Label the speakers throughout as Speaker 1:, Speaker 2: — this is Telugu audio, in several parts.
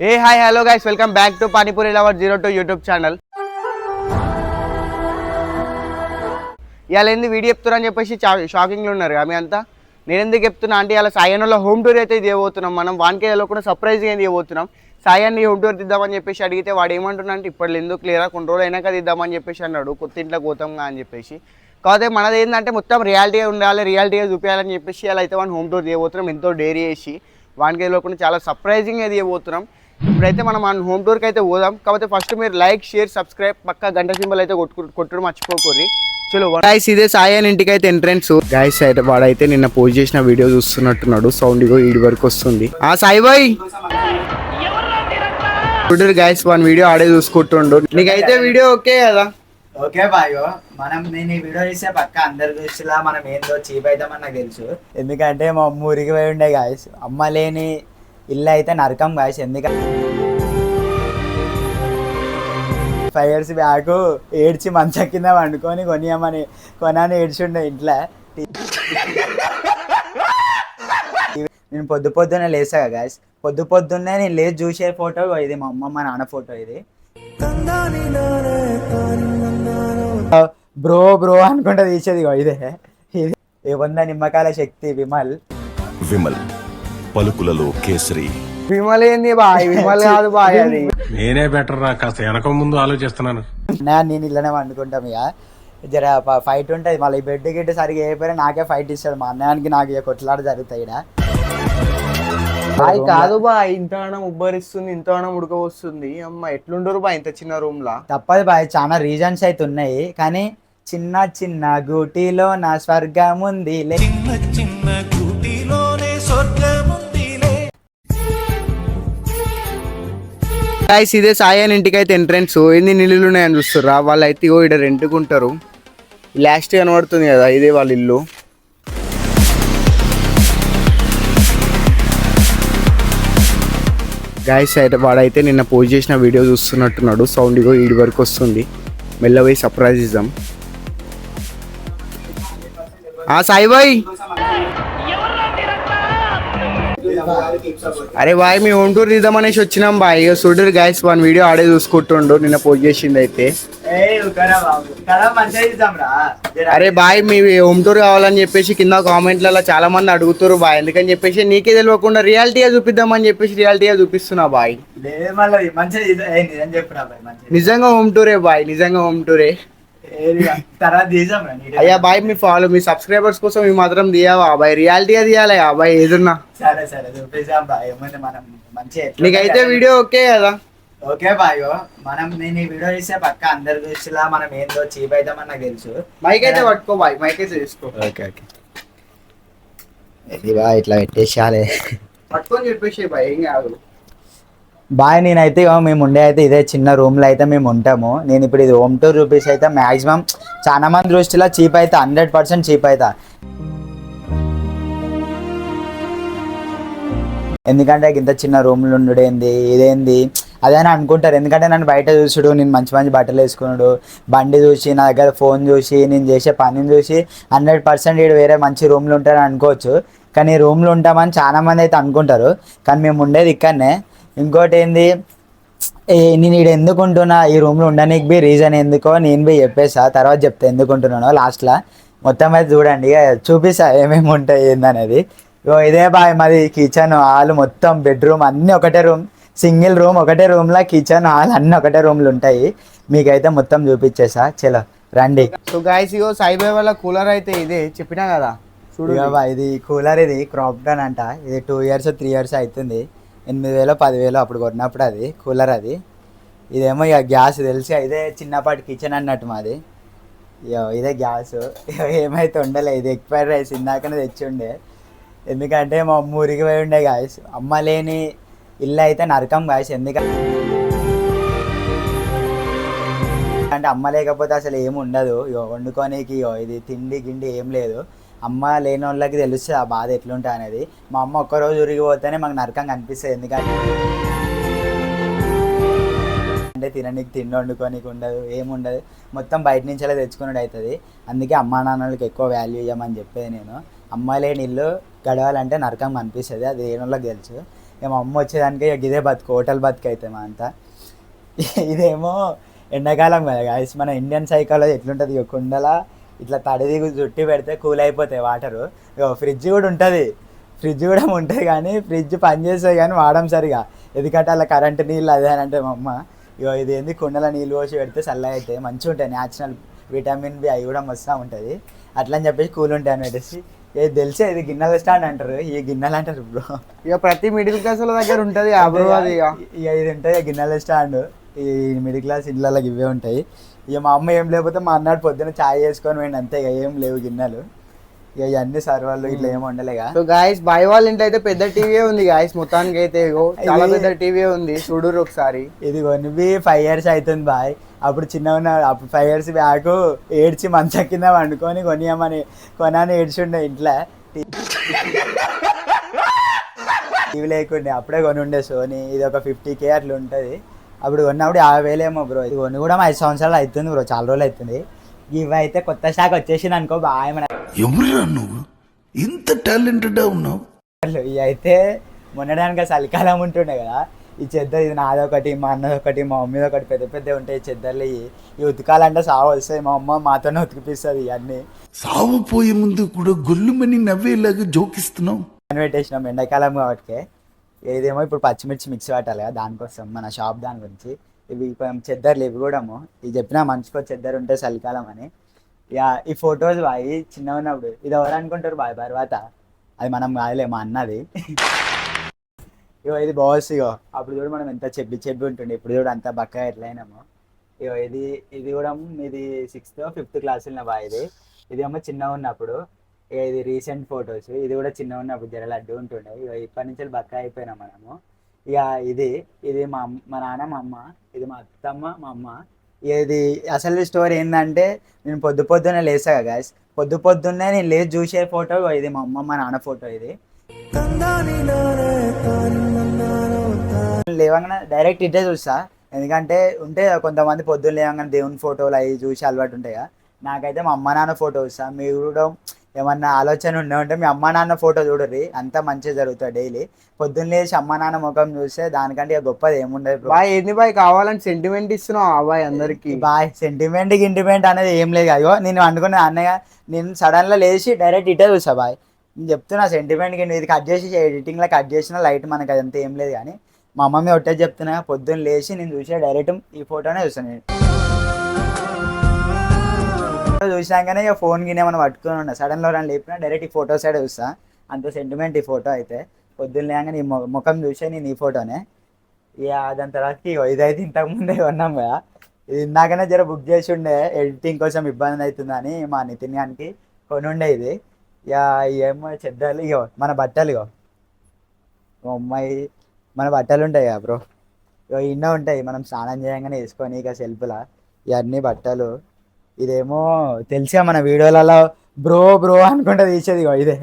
Speaker 1: A hi hello guys welcome back to panipuri lover zero two YouTube channel ఇవాళ ఏంది వీడియో చెప్తున్నారని చెప్పేసి షాకింగ్లో ఉన్నారు ఆమె అంతా. నేను ఎందుకు చెప్తున్నా అంటే ఇలా సాయన్లో హోమ్ టూర్ అయితే ఇవ్వబోతున్నాం మనం వానికే కూడా సర్ప్రైజ్గా ఏంది ఇవ్వబోతున్నాం. సాయాన్ని హోమ్ టూర్ తీద్దామని చెప్పేసి అడిగితే వాడు ఏమంటున్నా అంటే ఇప్పుడు ఎందుకు క్లియరా కొన్ని రోజులు అయినాక తీద్దామని చెప్పేసి అన్నాడు. కొత్త ఇంట్లో పోతాంగా అని చెప్పేసి. కాకపోతే మనది ఏంటంటే మొత్తం రియాలిటీగా ఉండాలి రియాలిటీగా చూపించాలని చెప్పేసి అలా అయితే మనం హోమ్ టూర్ చేయబోతున్నాం ఎంతో డేరీ చేసి వానికి వెళ్ళకుండా చాలా సర్ప్రైజింగ్ అది ఇవ్వబోతున్నాం ఇప్పుడైతే మనం మన హోమ్ టూర్కి అయితే పోదాం. కాకపోతే ఫస్ట్ మీరు లైక్ షేర్ సబ్స్క్రైబ్ పక్క గంట సింబల్ అయితే కొట్టు కొట్టడం మర్చిపోకూరి చలో గాయస్ ఇదే సాయి అని ఇంటికి అయితే ఎంట్రెన్స్ గాయస్ అయితే వాడైతే నిన్న పోస్ట్ చేసిన వీడియో చూస్తున్నట్టున్నాడు. సౌండ్ ఇగో ఈడి వరకు వస్తుంది. ఆ సాయి బాయ్ చూడరు గాయస్ వన్ వీడియో ఆడే చూసుకుంటుండు. నీకైతే వీడియో ఓకే కదా?
Speaker 2: ఓకే బాయో మనం నేను ఈ వీడియో చేసే పక్క అందరి దృష్టిలా మనం ఏందో చీప్ అవుతామని నాకు తెలుసు. ఎందుకంటే మా అమ్మ ఊరికి పోయి ఉండే గాయస్ అమ్మ లేని ఇల్లు అయితే నరకం గాయస్ ఎందుకంటే ఫైవ్ ఇయర్స్ బ్యాక్ ఏడ్చి మంచం కింద వండుకొని కొనియమని కొనని ఏడ్చిండే ఇంట్లో. నేను పొద్దు పొద్దున్నే లేసా గాయస్. పొద్దు పొద్దున్నే నేను లేచి చూసే ఫోటో ఇది మా అమ్మ మా నాన్న ఫోటో ఇది. బ్రో బ్రో అనుకుంటా తీసేది ఇదే. ఇది. ఈ వంద నిమ్మకాయల శక్తి విమల్.
Speaker 3: విమల్. పలుకులలో కేసరి.
Speaker 1: విమల్ ఏంది బాయ్ విమల్ కాదు బాయ్ అది.
Speaker 4: నేనే బెటర్ రా కాస్త వెనక ముందు ఆలోచిస్తున్నాను.
Speaker 2: నా నేను ఇల్లనే వండుకుంటాం ఇక. జర ఫైట్ ఉంటుంది. మళ్ళీ బెడ్ గిట్ట సరిగా అయిపోయినా నాకే ఫైట్ ఇస్తాడు మా అన్నయానికి నాకు ఇక కొట్లాట జరుగుతాయి ఈడ.
Speaker 1: బాయ్ కాదు బాయ్ ఇంతగానం ఉబ్బరిస్తుంది ఇంతగానం ఉడకవస్తుంది అమ్మ ఎట్లుండరు బాయ్ ఇంత చిన్న రూమ్ లా?
Speaker 2: తప్పదు బాయ్ చాలా రీజన్స్ అయితే ఉన్నాయి. కానీ చిన్న చిన్న గూటిలో నా స్వర్గం ఉంది లే.
Speaker 1: గాయస్ ఇదే సాయి అని ఇంటికి అయితే ఎంట్రెన్స్ ఎన్ని నీళ్ళు ఉన్నాయని చూస్తుర్రా? వాళ్ళు అయితే ఇగో ఇక్కడ రెంట్కుంటారు. లాస్ట్ కనబడుతుంది కదా ఇదే వాళ్ళ ఇల్లు. గాయస్ అయితే వాడైతే నిన్న పోస్ట్ చేసిన వీడియో చూస్తున్నట్టున్నాడు. సౌండ్ ఇగో ఈడి వరకు వస్తుంది. మెల్లబోయి సర్ప్రైజ్ ఇద్దాం. సాయి బాయ్! అరే బాయ్ మీ హోమ్ టూర్ తీద్దామనేసి వచ్చినాం బాయ్. ఇక చూడరు గాయస్ వన్ వీడియో ఆడే చూసుకుంటుండు. నిన్న పోస్ట్ చేసింది అయితే. అరే బాయ్ మీ హోమ్ టూర్ కావాలని చెప్పేసి కింద కామెంట్లలో చాలా మంది అడుగుతారు బాయ్. ఎందుకని చెప్పేసి నీకే తెలియకుండా రియాలిటీగా చూపిద్దామని చెప్పేసి రియాలిటీగా చూపిస్తున్నా బాయ్. నిజంగా హోమ్ టూరే బాయ్ నిజంగా హోమ్ టూరే అయ్యా బాయ్ మీ ఫాలో మీ సబ్స్క్రైబర్స్ కోసం మీ మాత్రం తీయవా బాయ్ రియాలిటీగా తీయాలి బాయ్ ఏదున్నా?
Speaker 2: సరే సరే చూపిస్తాం బాయ్ మనం మంచిగా
Speaker 1: నీకైతే వీడియో ఓకే కదా?
Speaker 2: ఓకే బాయో మనం నేను ఈ వీడియో చేసే పక్క అందరి దృష్టిలా మనం ఏందో చీప్ అవుతామని నాకు తెలుసు.
Speaker 1: మైక్ అయితే పట్టుకో బాయ్ మైక్ అయితే తీసుకో.
Speaker 2: Okay okay. ఇది బా ఇట్లా పెట్టేసాలే
Speaker 1: పట్టుకొని చెప్పేసి బాయ్ ఏం కాదు.
Speaker 2: బాయ్ నేనైతే మేము ఉండే అయితే ఇదే చిన్న రూమ్లో అయితే మేము ఉంటాము. నేను ఇప్పుడు ఇది హోమ్ టూర్ రూపీస్ అయితే మాక్సిమం చాలా మంది దృష్టిలో చీప్ అయితే హండ్రెడ్ పర్సెంట్ చీప్ అవుతా ఎందుకంటే ఇంత చిన్న రూమ్లు ఉండడేంది ఇదేంది? అని అనుకుంటారు. ఎందుకంటే నన్ను బయట చూసుడు నేను మంచి మంచి బట్టలు వేసుకున్నాడు బండి చూసి నా దగ్గర ఫోన్ చూసి నేను చేసే పనిని చూసి హండ్రెడ్ పర్సెంట్ ఇక్కడ వేరే మంచి రూమ్లో ఉంటారని అనుకోవచ్చు. కానీ రూమ్లు ఉంటామని చాలా మంది అయితే అనుకుంటారు. కానీ మేము ఉండేది ఇక్కడనే. ఇంకోటి ఏంది? ఏ నేను ఇక్కడ ఎందుకు ఉంటున్నా? ఈ రూమ్లో ఉండడానికి బి రీజన్ ఎందుకో నేను బి చెప్పేసా తర్వాత చెప్తా ఎందుకు ఉంటున్నానో లాస్ట్లో మొత్తం అయితే చూడండి ఇక చూపిస్తా ఏమేమి ఉంటాయి ఏందనేది. ఇగో ఇదే బాయ్ మాది కిచెన్ హాల్ మొత్తం బెడ్రూమ్ అన్నీ ఒకటే రూమ్ సింగిల్ రూమ్ ఒకటే రూమ్లో కిచెన్ హాల్ అన్నీ ఒకటే రూమ్లు ఉంటాయి. మీకైతే మొత్తం చూపించేసా చలో రండి.
Speaker 1: సో గాయస్ ఇగో వాళ్ళ కూలర్ అయితే ఇదే చెప్పినా కదా? చూడు.
Speaker 2: ఇది కూలర్ ఇది క్రాప్టన్ అంట. ఇది టూ ఇయర్స్ త్రీ ఇయర్స్ అవుతుంది. ఎనిమిది వేలు పదివేలు అప్పుడు కొన్నప్పుడు అది కూలర్ అది. ఇదేమో ఇక గ్యాస్ తెలిసి ఇదే చిన్నపాటి కిచెన్ అన్నట్టు మాది. ఇగో ఇదే గ్యాస్. ఇగో ఏమైతే ఉండలే ఇది ఎక్స్పైర్ రైస్ ఇందాకనే తెచ్చి ఉండే ఎందుకంటే మా అమ్మ ఊరికి పోయి ఉండే గాయస్. అమ్మ లేని ఇల్లు అయితే నరకం గాయస్ ఎందుకంటే అంటే అమ్మ లేకపోతే అసలు ఏమి ఉండదు. ఇగో వండుకోనికి ఇగో ఇది తిండి గిండి ఏం లేదు. అమ్మ లేని వాళ్ళకి తెలుస్తుంది ఆ బాధ ఎట్లుంటుంది అనేది. మా అమ్మ ఒక్కరోజు ఉరిగిపోతేనే మాకు నరకం కనిపిస్తుంది. ఎందుకంటే అంటే తిననీకి తిండి వండుకోనికి ఉండదు ఏముండదు మొత్తం బయట నుంచి అలా తెచ్చుకున్నది అవుతుంది. అందుకే అమ్మా నాన్నలకి ఎక్కువ వాల్యూ ఇవ్వమని చెప్పేది నేను. అమ్మ లేని ఇల్లు గడవాలంటే నరకం అనిపిస్తుంది అది ఏ వాళ్ళకి తెలుసు. ఇక మా అమ్మ వచ్చేదానికి ఇక ఇదే బతుకు హోటల్ బతుకు అయితే మా అంతా. ఇదేమో ఎండాకాలం కదా గాయస్ మన ఇండియన్ సైకాలజీ ఎట్లుంటుంది? ఇక కుండల ఇట్లా తడిది చుట్టి పెడితే కూల్ అయిపోతాయి వాటరు. ఫ్రిడ్జ్ కూడా ఉంటుంది. ఫ్రిడ్జ్ కూడా ఉంటుంది కానీ ఫ్రిడ్జ్ పనిచేస్తుంది కానీ వాడడం సరిగా. ఎందుకంటే అలా కరెంట్ నీళ్ళు అదే అని అంటే మా అమ్మ ఇగో ఇది ఏంది కుండల నీళ్ళు పోసి పెడితే చల్లగా అవుతాయి మంచిగా ఉంటాయి న్యాచురల్ విటమిన్ బి అవి కూడా వస్తూ ఉంటుంది. అట్లా అని చెప్పేసి కూల్ ఉంటాయి అని పెట్టేసి. ఇది తెలిసే ఇది గిన్నెల స్టాండ్ అంటారు ఈ గిన్నెలు అంటారు బ్రో.
Speaker 1: ఇక ప్రతి మిడిల్ క్లాస్ దగ్గర ఉంటది ఆ బ్రో అది ఇక
Speaker 2: ఇది ఉంటాయి గిన్నెల స్టాండ్. ఈ మిడిల్ క్లాస్ ఇళ్ళకి ఇవే ఉంటాయి. ఇక మా అమ్మ ఏం లేకపోతే మా అన్నాడు పొద్దున్న చాయ్ చేసుకొని పోయింది అంతే ఇక ఏం లేవు గిన్నెలు. ఇక ఇవన్నీ సర్వర్లు ఇట్లా ఏం ఉండలేగా
Speaker 1: సో గాయస్ బాయ్ వాళ్ళ ఇంట్లో అయితే పెద్ద టీవీ ఉంది గాయస్ మొత్తానికి అయితే ఇగో చాలా పెద్ద టీవీ ఉంది చూడురు ఒకసారి.
Speaker 2: ఇది కొనివి ఫైవ్ ఇయర్స్ అవుతుంది బాయ్. అప్పుడు చిన్న ఉన్న అప్పుడు ఫైవ్ ఇయర్స్ బ్యాక్ ఏడ్చి మంచం కింద వండుకొని కొనియమని కొనాని ఏడ్చుండే ఇంట్లో. టీవీ లేకుండే అప్పుడే కొని ఉండే సోనీ ఇది ఒక ఫిఫ్టీ కే అట్లా ఉంటుంది. అప్పుడు కొన్నప్పుడు యాభై వేలేమో బ్రో. ఇది కొన్ని కూడా ఐదు సంవత్సరాలు అవుతుంది బ్రో. చాలా రోజులు అవుతుంది. ఇవి అయితే కొత్త స్టాక్ వచ్చేసింది అనుకో బాగా
Speaker 5: నువ్వు? ఇంత టాలెంటెడ్ ఉన్నావు.
Speaker 2: ఇవి అయితే మొన్నడానికి చలికాలం ఉంటుండే కదా. ఈ చెద్దరు ఇది నాదొకటి మా అన్నదొకటి మా మమ్మీది ఒకటి పెద్ద పెద్ద ఉంటాయి ఈ చెద్దర్లు. ఈ ఉతకాలంటే సాగు వస్తాయి. మా అమ్మ మాతోనే ఉతికిపిస్తుంది ఇవన్నీ.
Speaker 5: సావు పోయే ముందు కూడా గొల్లుమని నవ్వేలాగా జోకిస్తున్నావు.
Speaker 2: అని పెట్టేసినాం ఎండాకాలం కాబట్టి ఏదేమో ఇప్పుడు పచ్చిమిర్చి మిక్సీ పట్టాలి కదా దానికోసం మన షాప్ దాని గురించి. ఇవి కొంచెం చెద్దర్లు ఇవి కూడా ఇవి చెప్పినా మంచికో చెద్దరు ఉంటే చలికాలం అని. ఇక ఈ ఫొటోస్ బాయి చిన్న ఉన్నప్పుడు ఇది ఎవరు అనుకుంటారు? బాయ్ తర్వాత అది మనం కాదులే మా అన్నది. ఇగో ఇది బాస్ ఇగో. అప్పుడు చూడు మనం ఎంత చెప్పి చెప్పి ఉంటుండే. ఇప్పుడు చూడు అంత బక్కగా ఎట్లయినామో ఇగో ఇది ఇది కూడా ఇది సిక్స్త్ ఫిఫ్త్ క్లాస్ ఉన్న బాయ్ ఇది. ఇది ఏమో చిన్నగా ఉన్నప్పుడు ఇక ఇది రీసెంట్ ఫొటోస్ ఇది కూడా చిన్నగా ఉన్నప్పుడు జర లడ్డు ఉంటుండే. ఇక ఇప్పటి నుంచి బక్క అయిపోయినాం మనము. ఇక ఇది ఇది మా మా నాన్న మా అమ్మ ఇది మా అత్తమ్మ మా అమ్మ. ఇది అసలు స్టోరీ ఏంటంటే నేను పొద్దు పొద్దున్నే లేసా గాయస్ పొద్దు పొద్దున్నే నేను లేచి చూసే ఫోటో ఇది మా అమ్మ మా నాన్న ఫోటో ఇది. లేవగానే డైరెక్ట్ ఇట్టే చూస్తా. ఎందుకంటే ఉంటే కొంతమంది పొద్దున్న లేవగానే దేవుని ఫోటోలు అవి చూసి అలవాటు ఉంటాయి నాకైతే మా అమ్మ నాన్న ఫోటో చూస్తా. మీరు కూడా ఏమన్నా ఆలోచన ఉండే ఉంటే మీ అమ్మ నాన్న ఫోటో చూడరు అంతా మంచిగా జరుగుతుంది డైలీ. పొద్దున్న లేచి అమ్మ నాన్న ముఖం చూస్తే దానికంటే ఇక గొప్పది ఏముండదు.
Speaker 1: బాయ్ ఏంది బాయ్? కావాలని సెంటిమెంట్ ఇస్తున్నావు ఆ బాయ్ అందరికి.
Speaker 2: బాయ్? సెంటిమెంట్ గింటిమెంట్ అనేది ఏం లేదు అయ్యో నేను అనుకున్న అన్నయ్య నేను సడన్గా లేచి డైరెక్ట్ ఇటే చూసా బాయ్. నేను చెప్తున్నా సెంటిమెంట్ ఇది కట్ చేసి ఎడిటింగ్లో కట్ చేసిన లైట్ మనకి అదంతా ఏం లేదు కానీ మా మమ్మీ ఒట్టే చెప్తున్నా పొద్దున్న లేచి నేను చూసే డైరెక్ట్ ఈ ఫోటోనే చూసాను నేను. చూసినాకనే ఇక ఫోన్ గిన్నె మనం పట్టుకుని ఉన్నా సడన్లో లేపినా డైరెక్ట్ ఈ ఫోటో సైడ్ చూస్తా. అంత సెంటిమెంట్ ఈ ఫోటో అయితే. పొద్దున్న లేగానే ఈ ముఖం చూసే నేను ఈ ఫోటోనే. ఇక దాని తర్వాత ఇగో ఇదైతే ఇంతకు ముందే ఉన్నాం కదా. ఇది ఇందాకనే జర బుక్ చేసి ఉండే. ఎడిటింగ్ కోసం ఇబ్బంది అవుతుందని మా నితిన్ గానికి కొని ఉండే ఇది. ఇక ఏమో చెద్దాలు ఇగో మన బట్టలు ఇగో. అమ్మాయి మన బట్టలు ఉంటాయి కదా బ్రో. ఇగో ఇన్నో ఉంటాయి. మనం స్నానం చేయగానే వేసుకొని ఇక సెల్ఫ్లా ఇవన్నీ బట్టలు. ఇదేమో తెలిసా మన వీడియోలలో బ్రో బ్రో అనుకుంటే తీసేది ఇదే.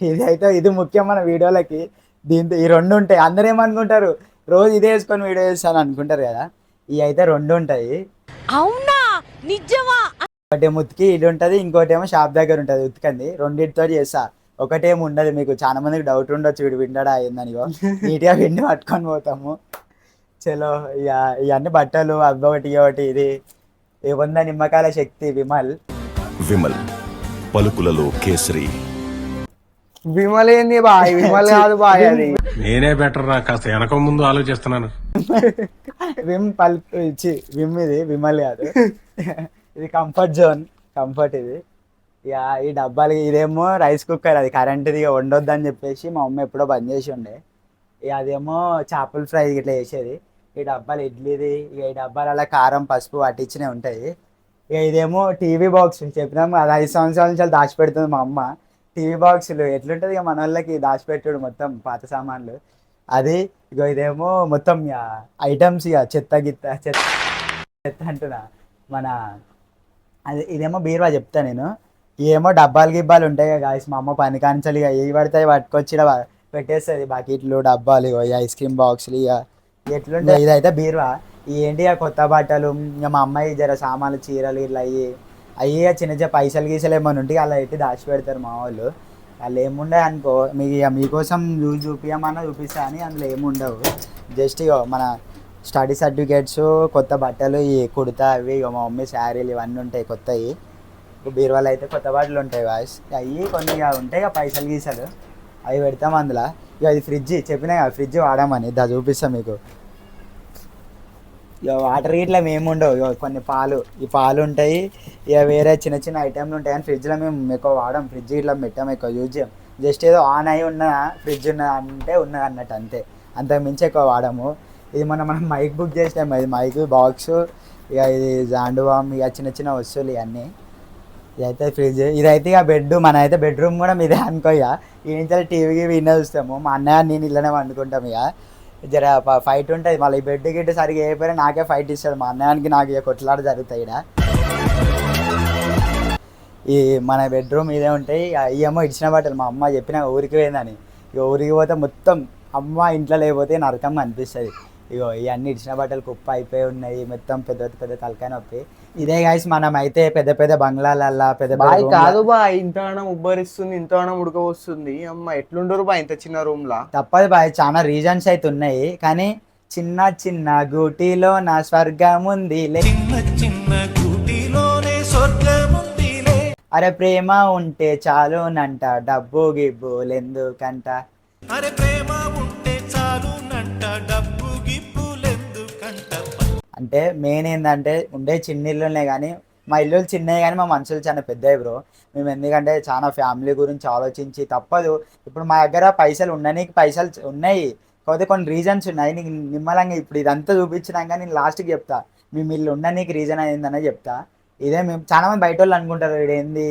Speaker 2: ఇది అయితే ఇది ముఖ్యం మన వీడియోలకి. దీంతో ఈ రెండు ఉంటాయి. అందరూ ఏమనుకుంటారు? రోజు ఇదే వేసుకొని వీడియో చేస్తాను అనుకుంటారు కదా. ఇవి అయితే రెండు ఉంటాయి.
Speaker 6: అవునా? నిజమా?
Speaker 2: ఒకటి ఉతికి ఇది ఉంటుంది. ఇంకోటి ఏమో షాప్ దగ్గర ఉంటుంది ఉతికంది రెండింటితో చేస్తా. ఒకటేమి ఉండదు. మీకు చాలా మందికి డౌట్ ఉండొచ్చు. వీడు విండడా అయిందని నీట్గా విండి పట్టుకొని పోతాము. చలో ఇక ఇవన్నీ బట్టలు అవి ఒకటి ఒకటి ఇది. ఈ వంద నిమ్మకాయల శక్తి విమల్.
Speaker 3: విమల్ పలుకులలో కేసరి.
Speaker 1: విమల్ ఏంది బాయ్ విమల్ కాదు బాయ్ అది.
Speaker 4: నేనే బెటర్ రా కాస్త వెనక ముందు ఆలోచిస్తున్నాను.
Speaker 2: విమ్ పల్ప్ ఇచ్చి విమ్ ఇది విమల్ కాదు. ఇది కంఫర్ట్ జోన్ కంఫర్ట్ ఇది. ఇక ఈ డబ్బాలు ఇదేమో రైస్ కుక్కర్ అది కరెంట్ది ఇక వండొద్దు అని చెప్పేసి మా అమ్మ ఎప్పుడో బంద్ చేసి ఉండే. ఇక అదేమో చేపల ఫ్రై ఇట్లా చేసేది. ఈ డబ్బాలు ఇడ్లీది ఇక ఈ డబ్బాలలో కారం పసుపు పట్టించినవి ఉంటాయి. ఇక ఇదేమో టీవీ బాక్స్ చెప్పినాము అది ఐదు సంవత్సరాల నుంచి దాచిపెడుతుంది మా అమ్మ. టీవీ బాక్సులు ఎట్లుంటుంది ఇక మన వాళ్ళకి దాచిపెట్టుడు మొత్తం పాత సామాన్లు. అది ఇగో ఇదేమో మొత్తం ఇక ఐటమ్స్ ఇక చెత్త గిత్త చెత్త చెత్త అంటున్నా మన అది ఇదేమో బీరువా చెప్తా నేను. ఏమో డబ్బాలు గిబ్బాలు ఉంటాయి కదా మా అమ్మ పని కానించాలి ఇక ఏవి పడతాయి పట్టుకొచ్చి పెట్టేస్తుంది. బకెట్లు డబ్బాలు ఇగో ఐస్ క్రీమ్ బాక్సులు ఇక ఎట్లుంటాయి ఇదైతే బీరువా? ఏంటి ఇక కొత్త బట్టలు? ఇక మా అమ్మాయి జర సామాన్లు చీరలు ఇట్లా అయ్యి అయ్యి చిన్న చిన్న పైసలు గీసలు ఏమైనా ఉంటే అలా పెట్టి దాచి పెడతారు మా వాళ్ళు. వాళ్ళు ఏముండే అనుకో మీకు ఇక మీకోసం చూసి చూపించమన్నా చూపిస్తా అని అందులో ఏముండవు జస్ట్ ఇగో మన స్టడీ సర్టిఫికేట్స్ కొత్త బట్టలు ఈ కుర్తా అవి ఇక మా మమ్మీ శారీలు ఇవన్నీ ఉంటాయి కొత్తవి బీరువాలు అయితే కొత్త బట్టలు ఉంటాయి వాయిస్ అవి కొన్ని ఇక ఉంటాయి ఇక పైసలు గీసలు. అవి పెడతాం అందులో. ఇక అది ఫ్రిడ్జ్ చెప్పినా కదా ఫ్రిడ్జ్ వాడామని దా చూపిస్తాం మీకు. ఇక వాటర్ ఇట్లా మేము ఉండవు ఇక కొన్ని పాలు ఈ పాలు ఉంటాయి ఇక వేరే చిన్న చిన్న ఐటెంలు ఉంటాయి అని ఫ్రిడ్జ్లో మేము ఎక్కువ వాడం ఫ్రిడ్జ్ ఇట్లా పెట్టాము ఎక్కువ యూజ్ చేయం. జస్ట్ ఏదో ఆన్ అయి ఉన్న ఫ్రిడ్జ్ ఉన్న అంటే ఉన్నది అన్నట్టు అంతే. అంతకు మించి ఎక్కువ వాడము. ఇది మనం మనం మైక్ బుక్ చేసినాం ఇది మైక్ బాక్స్ ఇక ఇది జాండువామ్ ఇక చిన్న చిన్న వస్తువులు ఇవన్నీ. ఇదైతే ఫ్రిడ్జ్. ఇదైతే ఇక బెడ్ మన అయితే బెడ్రూమ్ కూడా మీదే అనుకో ఇక ఈ నుంచి టీవీకి విన్న చూస్తాము. మా అన్నయ్య నేను ఇళ్ళనే వండుకుంటాం ఇక. జర ఫైట్ ఉంటుంది. మళ్ళీ ఈ బెడ్ గిట్ట సరిగా అయిపోయినా నాకే ఫైట్ ఇస్తాడు. మా అన్నయ్యకి నాకు ఇక కొట్లాట జరుగుతాయి ఈడ. ఈ మన బెడ్రూమ్ ఇదే ఉంటాయి. అయ్యేమో ఇచ్చిన బట్టలు. మా అమ్మ చెప్పిన ఊరికి పోయిందని. ఇక ఊరికి పోతే మొత్తం అమ్మ ఇంట్లో లేకపోతే నరకం అనిపిస్తుంది. ఇగో ఇవన్నీ ఇచ్చిన బట్టలు కుప్ప అయిపోయి ఉన్నాయి. మొత్తం పెద్ద పెద్ద తలకాయ నొప్పి. ఇదే గాయస్ మనం అయితే పెద్ద పెద్ద బంగ్లాలల్లా పెద్ద పెద్ద
Speaker 1: బాయ్ కాదు బాయ్. ఇంతగానం ఉబ్బరిస్తుంది ఇంతగానం ఉడకవస్తుంది అమ్మ ఎట్లుండరు బాయ్ ఇంత చిన్న రూమ్ లా
Speaker 2: తప్పదు బాయ్ చాలా రీజన్స్ అయితే ఉన్నాయి. కానీ చిన్న చిన్న గూటిలో నా స్వర్గం ఉంది అరే ప్రేమ ఉంటే చాలునంట డబ్బు గిబ్బులు ఎందుకంట అంటే మెయిన్ ఏంటంటే ఉండే చిన్న ఇల్లునే కానీ మా ఇల్లు చిన్నవి కానీ మా మనుషులు చాలా పెద్దవి బ్రో మేము ఎందుకంటే చాలా ఫ్యామిలీ గురించి ఆలోచించి తప్పదు. ఇప్పుడు మా దగ్గర పైసలు ఉండనీకి పైసలు ఉన్నాయి. కాకపోతే కొన్ని రీజన్స్ ఉన్నాయి. నీకు నిమ్మలంగా ఇప్పుడు ఇదంతా చూపించినాక నేను లాస్ట్కి చెప్తా. మేము ఇల్లు ఉండనీకి రీజన్ అయిందని చెప్తా. ఇదే మేము చాలా మంది బయట వాళ్ళు అనుకుంటారు వీడు ఏంది?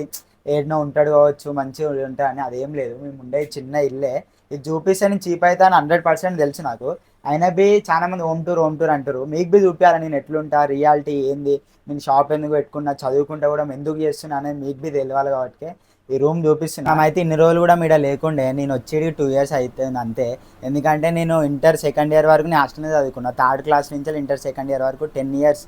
Speaker 2: ఏడనో ఉంటాడు కావచ్చు మంచిగా ఉంటాడు అని. అదేం లేదు. మేము ఉండే చిన్న ఇల్లే. ఇది చూపిస్తే నేను చీప్ అవుతా అని హండ్రెడ్ పర్సెంట్ తెలుసు నాకు. అయినా బి చాలా మంది హోమ్ టూర్ హోమ్ టూర్ అంటారు. మీకు బి చూపారా నేను ఎట్లుంటా? రియాలిటీ ఏంది? నేను షాప్ ఎందుకు పెట్టుకున్నా? చదువుకుంటా కూడా ఎందుకు చేస్తున్నా అనేది మీకు బి తెలియాలి కాబట్టి ఈ రూమ్ చూపిస్తున్నా. అయితే ఇన్ని రోజులు కూడా మీడ లేకుండే. నేను వచ్చేది టూ ఇయర్స్ అవుతుంది అంతే. ఎందుకంటే నేను ఇంటర్ సెకండ్ ఇయర్ వరకు నేను హాస్టల్నే చదువుకున్నా. థర్డ్ క్లాస్ నుంచి ఇంటర్ సెకండ్ ఇయర్ వరకు ten years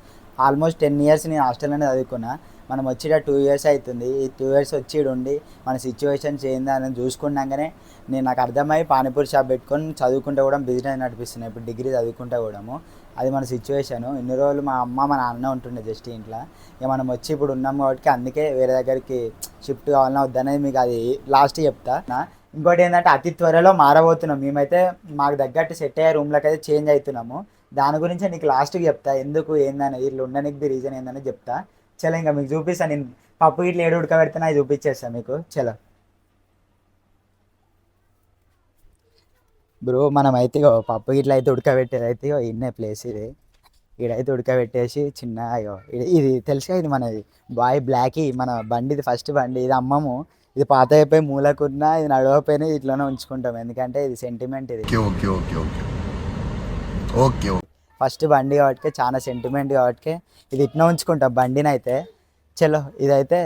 Speaker 2: almost ten years నేను హాస్టల్లోనే చదువుకున్నా. మనం వచ్చిన టూ ఇయర్స్ అవుతుంది. ఈ టూ ఇయర్స్ వచ్చి ఉండి మన సిచ్యువేషన్స్ ఏందని చూసుకున్నాకనే నేను నాకు అర్థమై పానీపూరి షాప్ పెట్టుకొని చదువుకుంటే కూడా బిజినెస్ నడిపిస్తున్నాయి ఇప్పుడు డిగ్రీ చదువుకుంటే కూడాము. అది మన సిచ్యువేషను ఇన్ని రోజులు మా అమ్మ మా నాన్న ఉంటుండే జస్ట్ ఇంట్లో. ఇక మనం వచ్చి ఇప్పుడు ఉన్నాం కాబట్టి అందుకే వేరే దగ్గరికి షిఫ్ట్ కావాలన్నా వద్దనేది మీకు అది లాస్ట్ చెప్తా. ఇంకోటి ఏంటంటే అతి త్వరలో మారబోతున్నాం. మేమైతే మాకు తగ్గట్టు సెట్ అయ్యే రూమ్లకు అయితే చేంజ్ అవుతున్నాము. దాని గురించి నీకు లాస్ట్కి చెప్తా. ఎందుకు ఏందనేది ఇట్లా ఉండడానికి రీజన్ ఏందని చెప్తా. చలో ఇంకా మీకు చూపిస్తాను నేను పప్పు ఇట్లా ఏడు ఉడకబెడితే అది చూపించేస్తాను మీకు. చలో. బ్రో మనం అయితే ఇగో పప్పు ఇట్లా అయితే ఉడకబెట్టేది అయితే ఇగో ఇన్నే ప్లేస్ ఇది. ఇడైతే ఉడకబెట్టేసి చిన్న ఇగో ఇది ఇది తెలుసుగా ఇది మనది. బాయ్ బ్లాకీ మన బండి ఇది ఫస్ట్ బండి. ఇది అమ్మము. ఇది పాత అయిపోయి మూలకున్నా ఇది నడవపోయినా ఇట్లోనే ఉంచుకుంటాం. ఎందుకంటే ఇది సెంటిమెంట్ ఇది.
Speaker 5: Okay okay okay okay okay
Speaker 2: first బండి కాబట్టి చాలా సెంటిమెంట్ కాబట్టి ఇది ఇట్లా ఉంచుకుంటాం బండిని అయితే చలో ఇదైతే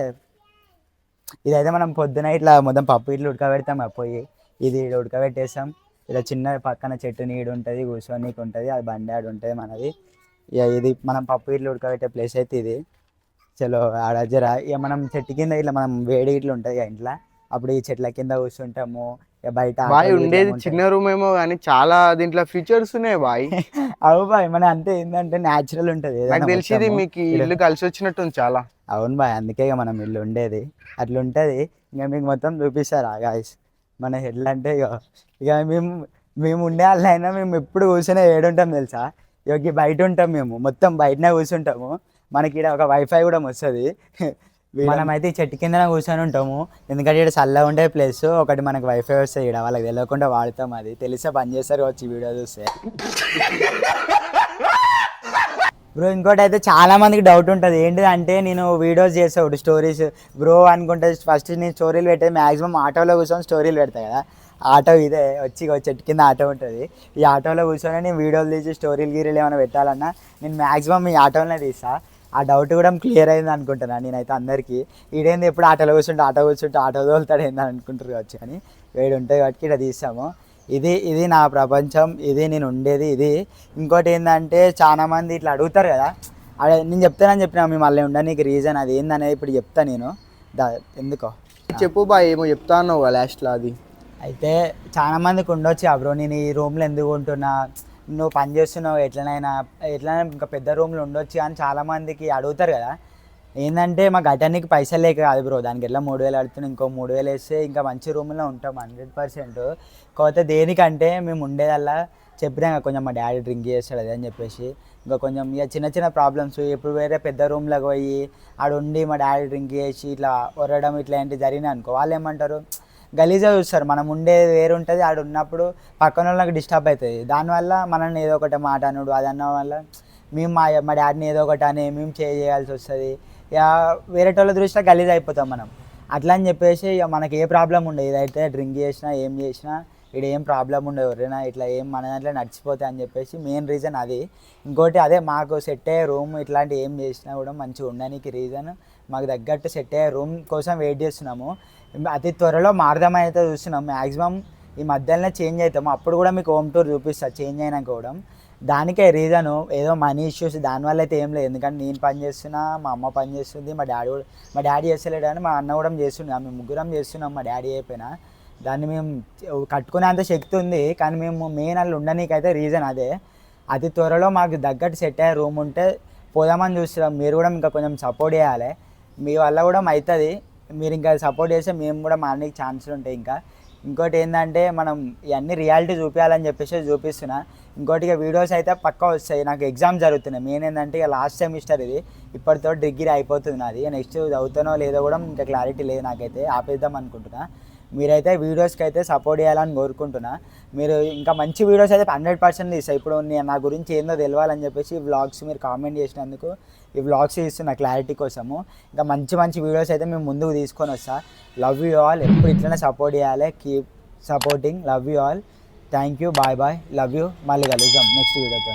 Speaker 2: ఇదైతే మనం పొద్దున ఇట్లా మొత్తం పప్పు ఇట్లా ఉడకబెడతాం పోయి ఇది ఉడకబెట్టేస్తాం. ఇలా చిన్న పక్కన చెట్టు నీడు ఉంటుంది కూర్చోనీకి ఉంటుంది అది బండి ఆడు ఉంటుంది మనది. ఇక ఇది మనం పప్పు ఇట్లు ఉడకబెట్టే ప్లేస్ అయితే ఇది. చలో ఆడ జర ఇక మనం చెట్టు కింద ఇట్లా మనం వేడి ఇట్లా ఉంటుంది ఇక ఇంట్లో. అప్పుడు ఈ చెట్ల కింద కూర్చుంటాము బయట
Speaker 1: బాయ్ ఉండేది. చిన్న రూమ్ ఏమో కానీ చాలా దీంట్లో ఫీచర్స్ ఉన్నాయి బాయ్.
Speaker 2: అవు బాయ్ మన అంటే ఏంటంటే న్యాచురల్ ఉంటుంది
Speaker 1: నాకు
Speaker 2: ఏదైనా
Speaker 1: తెలిసి ఇది
Speaker 2: మొత్తము.
Speaker 1: మీకు ఇల్లు కలిసి వచ్చినట్టుంది చాలా.
Speaker 2: అవును బాయ్ అందుకే మనం ఇల్లు ఉండేది. అట్లా ఉంటుంది ఇంకా మీకు మొత్తం చూపిస్తారా గాయస్ మన ఎట్లా అంటే ఇక ఇక మేము మేము ఉండే వాళ్ళైనా మేము ఎప్పుడు కూర్చొని ఏడుంటాం తెలుసా? ఇక బయట ఉంటాం మేము మొత్తం బయటనే కూర్చుంటాము. మనకి ఇక్కడ ఒక వైఫై కూడా వస్తుంది. మనమైతే చెట్టు కింద కూర్చొని ఉంటాము. ఎందుకంటే ఇక్కడ చల్లగా ఉండే ప్లేస్ ఒకటి మనకి వైఫై వస్తే ఇక్కడ వాళ్ళకి తెలియకుండా వాడతాం అది. తెలిసే పని చేస్తారు వచ్చి వీడియో చూస్తే. బ్రో ఇంకోటి అయితే చాలా మందికి డౌట్ ఉంటుంది. ఏంటిదంటే నేను వీడియోస్ చేసేవాడు స్టోరీస్ బ్రో అనుకుంటే ఫస్ట్ నేను స్టోరీలు పెట్టేది మ్యాక్సిమం ఆటోలో కూర్చొని స్టోరీలు పెడతా కదా. ఆటో ఇదే వచ్చి చెట్టు కింద ఆటో ఉంటుంది. ఈ ఆటోలో కూర్చొని నేను వీడియోలు తీసి స్టోరీలు గీరీలు ఏమైనా పెట్టాలన్నా నేను మ్యాక్సిమం ఈ ఆటోలోనే తీస్తాను ఆ డౌట్ కూడా క్లియర్ అయింది అనుకుంటున్నాను నేనైతే అందరికీ. ఈడేంది ఎప్పుడు ఆటోలో కూర్చుంటే ఆటో కూర్చుంటే ఆటో తోలుతాడు ఏంది అని అనుకుంటారు కావచ్చు కానీ వేడి ఉంటుంది కాబట్టి ఇక్కడ తీస్తాము ఇది ఇది నా ప్రపంచం ఇది నేను ఉండేది ఇది. ఇంకోటి ఏంటంటే చాలా మంది ఇట్లా అడుగుతారు కదా. అదే నేను చెప్తానని చెప్పిన మేము మళ్ళీ ఉండడానికి రీజన్ అది ఏందనేది ఇప్పుడు చెప్తా నేను. దా ఎందుకో?
Speaker 1: చెప్పు బాయ్ ఏమో చెప్తా అన్నావు లాస్ట్లో అది.
Speaker 2: అయితే చాలా మందికి ఉండొచ్చు బ్రో నేను ఈ రూమ్లో ఎందుకు ఉంటున్నా? నువ్వు పని చేస్తున్నావు ఎట్లనైనా ఎట్లైనా ఇంకా పెద్ద రూమ్లో ఉండొచ్చు అని చాలామందికి అడుగుతారు కదా. ఏంటంటే మా గటానికి పైసలు లేక కాదు బ్రో. దానికి ఎట్లా మూడు వేలు అడుగుతున్నాం ఇంకో మూడు వేలు వేస్తే ఇంకా మంచి రూమ్లో ఉంటాం హండ్రెడ్ పర్సెంట్. కాకపోతే దేనికంటే మేము ఉండేదల్లా చెప్పినా కదా, కొంచెం మా డాడీ డ్రింక్ చేస్తాడు అదే అని చెప్పేసి. ఇంకా కొంచెం ఇక చిన్న చిన్న ప్రాబ్లమ్స్ ఇప్పుడు వేరే పెద్ద రూమ్లోకి పోయి ఆడ ఉండి మా డాడీ డ్రింక్ చేసి ఇట్లా ఒరడం ఇట్లా ఏంటి జరిగినాయి అనుకో వాళ్ళు ఏమంటారు? గలీజా చూస్తారు. మనం ఉండేది వేరు ఉంటుంది ఆడ ఉన్నప్పుడు పక్కన వాళ్ళకి డిస్టర్బ్ అవుతుంది. దానివల్ల మనల్ని ఏదో ఒకటి మాట అనుడు. అది అన్న వల్ల మేము మా మా డాడీని ఏదో ఒకటి అని మేము చేయాల్సి వస్తుంది. ఇక వేరేటోళ్ళ వాళ్ళ గలీజ్ అయిపోతాం మనం. అట్లా అని చెప్పేసి ఇక మనకి ఏ ప్రాబ్లం ఉండదు. ఏదైతే డ్రింక్ చేసినా ఏం చేసినా ఇక్కడ ఏం ప్రాబ్లం ఉండదు ఎవరైనా. ఇట్లా ఏం మన దాంట్లో నడిచిపోతాయి అని చెప్పేసి మెయిన్ రీజన్ అది. ఇంకోటి అదే మాకు సెట్ అయ్యే రూమ్ ఇట్లాంటి ఏం చేసినా కూడా మంచిగా ఉండడానికి రీజన్ మాకు తగ్గట్టు సెట్ అయ్యే రూమ్ కోసం వెయిట్ చేస్తున్నాము. అతి త్వరలో మారదామని చూస్తున్నాం. మ్యాక్సిమం ఈ మధ్యలోనే చేంజ్ అవుతాము అప్పుడు కూడా మీకు హోమ్ టూర్ చూపిస్తా చేంజ్ అయినాక కూడా. దానికే రీజను ఏదో మనీ ఇష్యూస్ దానివల్ల అయితే ఏం లేదు. ఎందుకంటే నేను పని చేస్తున్నా మా అమ్మ పని చేస్తుంది మా డాడీ కూడా మా డాడీ చేస్తలేడు అని మా అన్న కూడా చేస్తున్నాం మేము ముగ్గురం చేస్తున్నాం మా డాడీ అయిపోయినా. దాన్ని మేము కట్టుకునేంత శక్తి ఉంది కానీ మేము మెయిన్ అల్లు ఉండనీకైతే రీజన్ అదే. అతి త్వరలో మాకు తగ్గట్టు సెట్ అయ్యే రూమ్ ఉంటే పోదామని చూస్తున్నాం. మీరు కూడా ఇంకా కొంచెం సపోర్ట్ చేయాలి. మీ వల్ల కూడా అవుతుంది. మీరు ఇంకా సపోర్ట్ చేస్తే మేము కూడా మారడానికి ఛాన్సులు ఉంటాయి ఇంకా. ఇంకోటి ఏంటంటే మనం ఇవన్నీ రియాలిటీ చూపించాలని చెప్పేసి చూపిస్తున్నా. ఇంకోటి ఇక వీడియోస్ అయితే పక్కా వస్తాయి. నాకు ఎగ్జామ్ జరుగుతున్నాయి. మెయిన్ ఏంటంటే ఇక లాస్ట్ సెమిస్టర్ ఇది. ఇప్పటితో డిగ్రీ అయిపోతుంది నాది. నెక్స్ట్ చదువుతానో లేదో కూడా ఇంకా క్లారిటీ లేదు నాకైతే. ఆపేద్దాం అనుకుంటున్నా. మీరైతే వీడియోస్కి అయితే సపోర్ట్ చేయాలని కోరుకుంటున్నా. మీరు ఇంకా మంచి వీడియోస్ అయితే హండ్రెడ్ పర్సెంట్ తీస్తాయి ఇప్పుడు నేను నా గురించి ఏందో తెలియాలని చెప్పేసి వ్లాగ్స్ మీరు కామెంట్ చేసినందుకు ఈ వ్లాగ్స్ చేస్తున్న క్లారిటీ కోసము. ఇంకా మంచి మంచి వీడియోస్ అయితే మేము ముందుకు తీసుకొని వస్తా. లవ్ యూ ఆల్ ఎప్పుడు ఇట్లనే సపోర్ట్ చేయాలి. Keep supporting love you all thank you bye bye love you మళ్ళీ కలుద్దాం. నెక్స్ట్ వీడియోతో